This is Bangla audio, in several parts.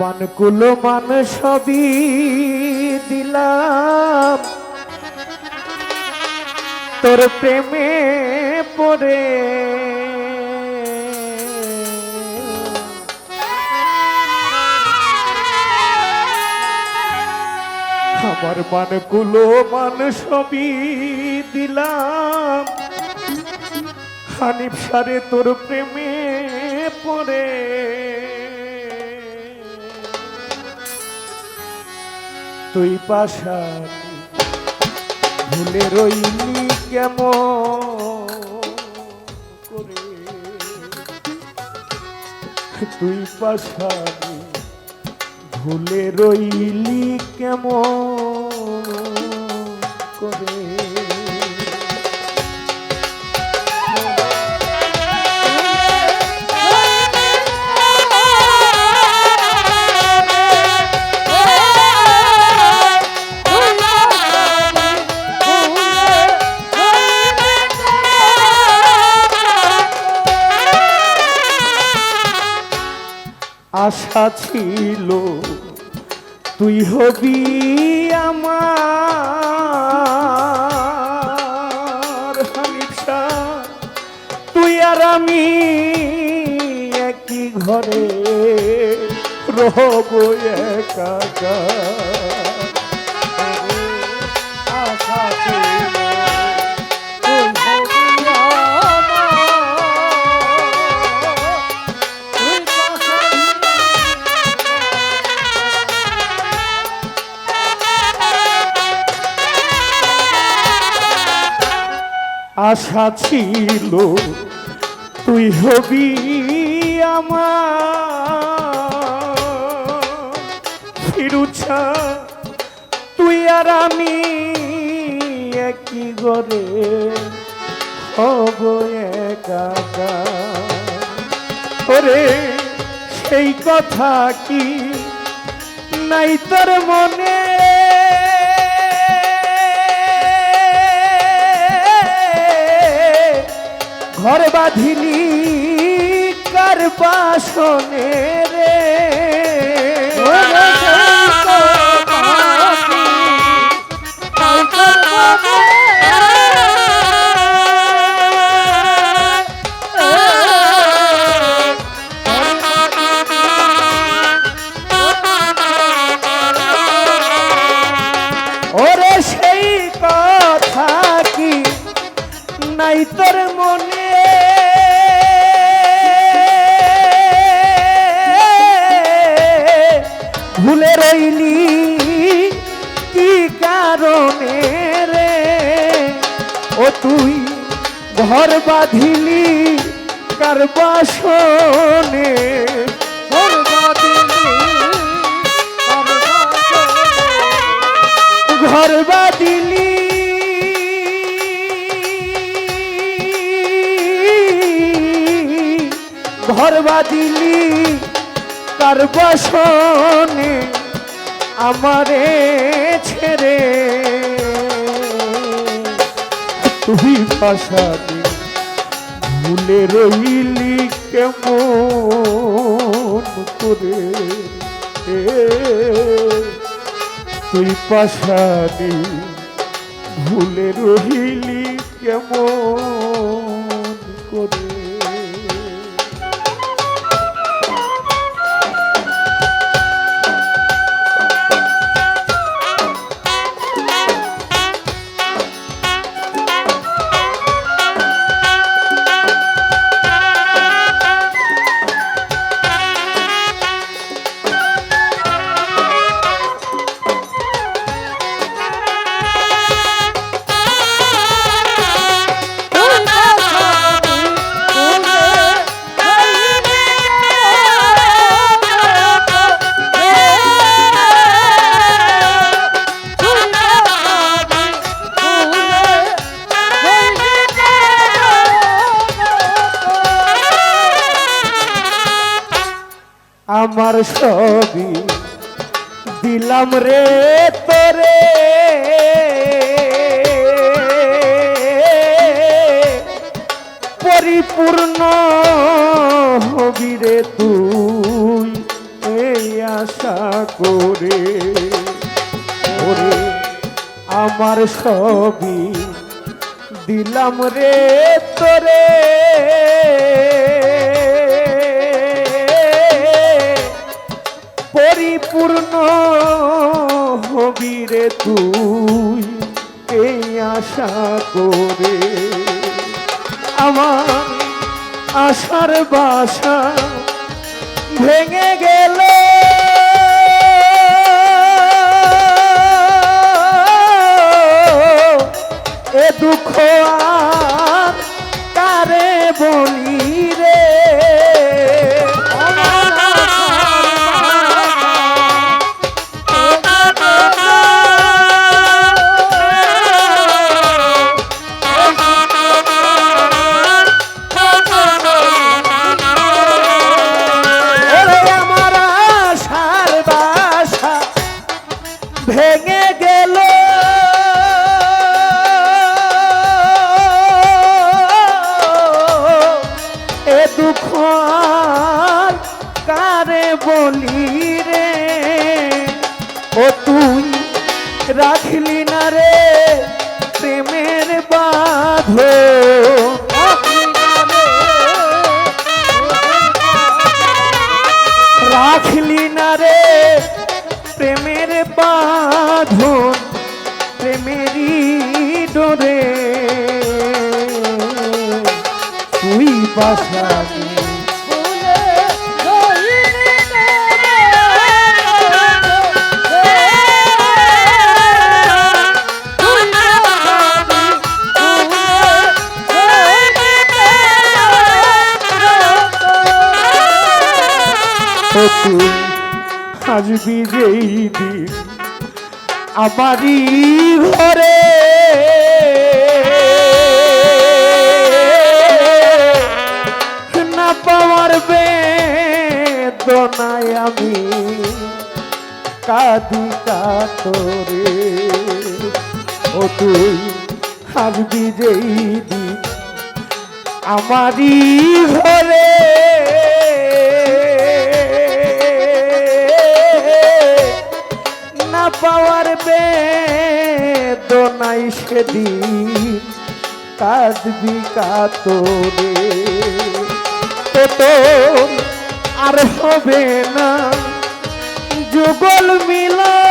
মানকুলো মান সবই দিলাম। তোর প্রেমে পড়ে। আমার মানকুলো মান সবই দিলাম। হানিফ সারে তোর প্রেমে পড়ে। তুই পাশানি ভুলে রইলি কেমন করে? তুই পাশানি ভুলে রইলি কেমন করে? আশা ছিল তুই হবি আমার হানিফা তুই আর আমি একই ঘরে রহব একা। আশা ছিল তুই হবি আমার। তুই আর আমি একই গরে ওরে, সেই কথা কি নাই তোর মনে? ঘর বাঁধিলি কার বাসনে রে? সেই কথা কি নাই তোর মনে? ভুলে রইলি, কি কারণে রে? ও তুই ঘর বাঁধিলি কার বাসনে? ঘর বাঁধিলি ঘর বাদিলি বাদিলি বসনে আমারে ছেড়ে। তুই ভাষানি ভুলে রইলি কেমন করে? তুই পাশানি ভুলে রহিলি কেমন আমার সবই দিলাম রে তোরে। পরিপূর্ণ হবি রে তুই এই আশা করে। ওরে আমার সবই দিলাম রে তোরে। পরিপূর্ণ হবি রে তুই এই আশা করে। আমার আশার বাসা ভেঙে গেল। এ দুঃখ আর তারে বলি? কারে বলি রে, ও তুই রাখলি না রে প্রেমের বাঁধ। রাখলি না রে প্রেমের বাঁধন প্রেমেরই ডোরে। তুই বাসানি আসবি যেই দিন। আমারই ঘরে। না পাওয়ার বেদনায় আমি কাঁদি কাতরে ও তুই আসবি যেই দিন। আমারই ঘরে। বেদনাই সেদিন কাঁদবি কাতরে তো আর হবে না যুগল মিলা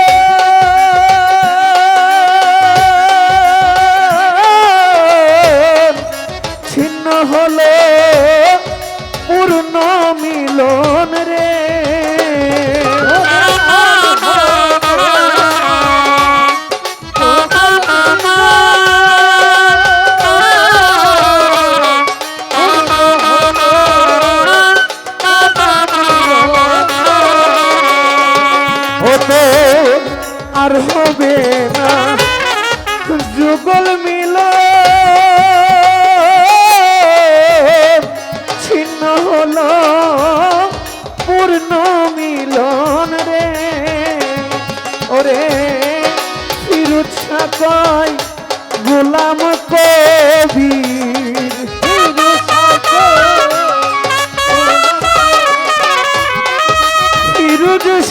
ফিরুজ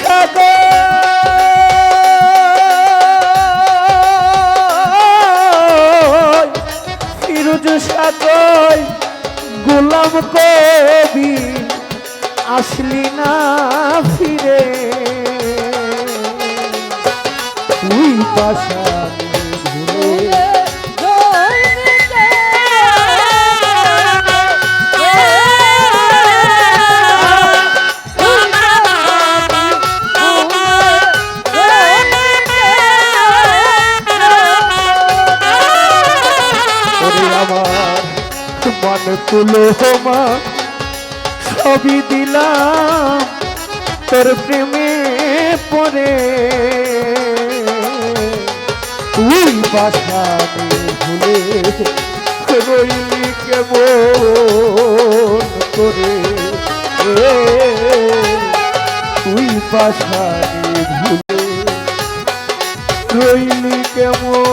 সাগর ফিরুজ সাগর গোলাম কবি আসলি না ফিরে। তুই পাশানি আমার মন তুলো মা সবই দিলাম তোর প্রেমে পড়ে তুই বাসানি ভুলে রইলি কেমন করে তুই বাসানি ভুলে রইলি কেমন?